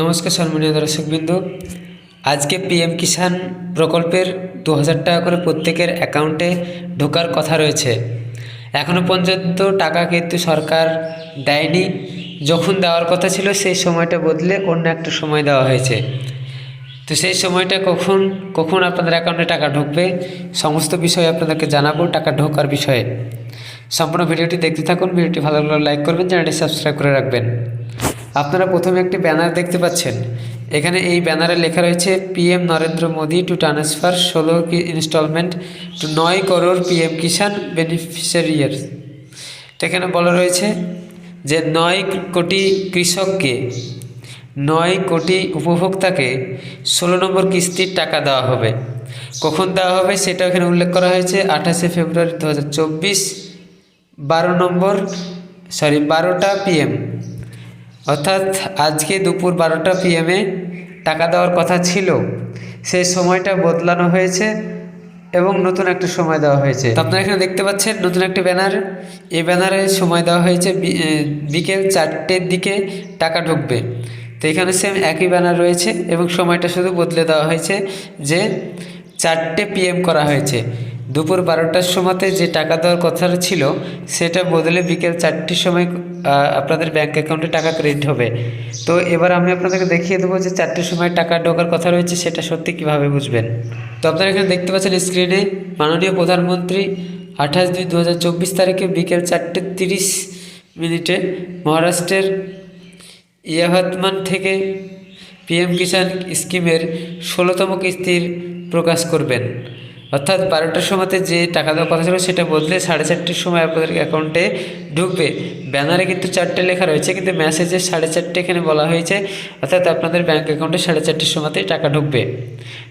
নমস্কার সম্মানীয় দর্শকবৃন্দ। আজকে পিএম কিষাণ প্রকল্পের দু হাজার টাকা করে প্রত্যেকের অ্যাকাউন্টে ঢোকার কথা রয়েছে। এখনও পর্যন্ত টাকা কিন্তু সরকার দেয়নি। যখন দেওয়ার কথা ছিল, সেই সময়টা বদলে অন্য একটা সময় দেওয়া হয়েছে। তো সেই সময়টা কখন কখন আপনাদের অ্যাকাউন্টে টাকা ঢুকবে, সমস্ত বিষয় আপনাদেরকে জানাব টাকা ঢোকার বিষয়ে। সম্পূর্ণ ভিডিওটি দেখতে থাকুন। ভিডিওটি ভালো লাগলে লাইক করবেন, চ্যানেলটি সাবস্ক্রাইব করে রাখবেন। আপনারা প্রথমে একটি ব্যানার দেখতে পাচ্ছেন। এখানে এই ব্যানারে লেখা রয়েছে PM Narendra Modi to transfer ষোলো ইনস্টলমেন্ট টু নয় করোড় পিএম কিষাণ বেনিফিশিয়ারিয়ার্স তো এখানে বলা রয়েছে যে, নয় কোটি কৃষককে, নয় কোটি উপভোক্তাকে ষোলো নম্বর কিস্তির টাকা দেওয়া হবে। কখন দেওয়া হবে সেটা এখানে উল্লেখ করা হয়েছে আঠাশে ফেব্রুয়ারি দু বারো নম্বর সরি বারোটা পিএম অর্থাৎ আজকে দুপুর বারোটা পিএমে টাকা দেওয়ার কথা ছিল, সেই সময়টা বদলানো হয়েছে এবং নতুন একটা সময় দেওয়া হয়েছে। তো আপনারা এখানে দেখতে পাচ্ছেন নতুন একটা ব্যানার। এই ব্যানারে সময় দেওয়া হয়েছে বিকেল চারটের দিকে টাকা ঢুকবে। তো এখানে সেম একই ব্যানার রয়েছে এবং সময়টা শুধু বদলে দেওয়া হয়েছে যে চারটে পিএম করা হয়েছে। দুপুর বারোটার সময়তে যে টাকা দেওয়ার কথা ছিল, সেটা বদলে বিকেল চারটির সময় আপনাদের ব্যাংক অ্যাকাউন্টে টাকা ক্রেডিট হবে। তো এবার আমি আপনাদেরকে দেখিয়ে দেবো যে চারটের সময় টাকা ঢোকার কথা রয়েছে, সেটা সত্যি কীভাবে বুঝবেন। তো আপনারা এখানে দেখতে পাচ্ছেন স্ক্রিনে মাননীয় প্রধানমন্ত্রী আঠাশ দুই দু তারিখে বিকেল চারটে তিরিশ মিনিটে মহারাষ্ট্রের ইয়াভাতমান থেকে পিএম কিষাণ স্কিমের ষোলোতম কিস্তির প্রকাশ করবেন। অর্থাৎ বারোটার সময়তে যে টাকা দেওয়ার কথা ছিল সেটা বদলে সাড়ে চারটের সময় আপনাদের অ্যাকাউন্টে ঢুকবে। ব্যানারে কিন্তু চারটে লেখা রয়েছে, কিন্তু মেসেজে সাড়ে চারটে এখানে বলা হয়েছে, অর্থাৎ আপনাদের ব্যাঙ্ক অ্যাকাউন্টে সাড়ে চারটের সময়তেই টাকা ঢুকবে।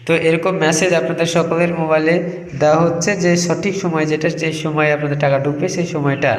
তো এরকম মেসেজ আপনাদের সকলের মোবাইলে দেওয়া হচ্ছে যে সঠিক সময় যেটা, যে সময় আপনাদের টাকা ঢুকবে, সেই সময়টা।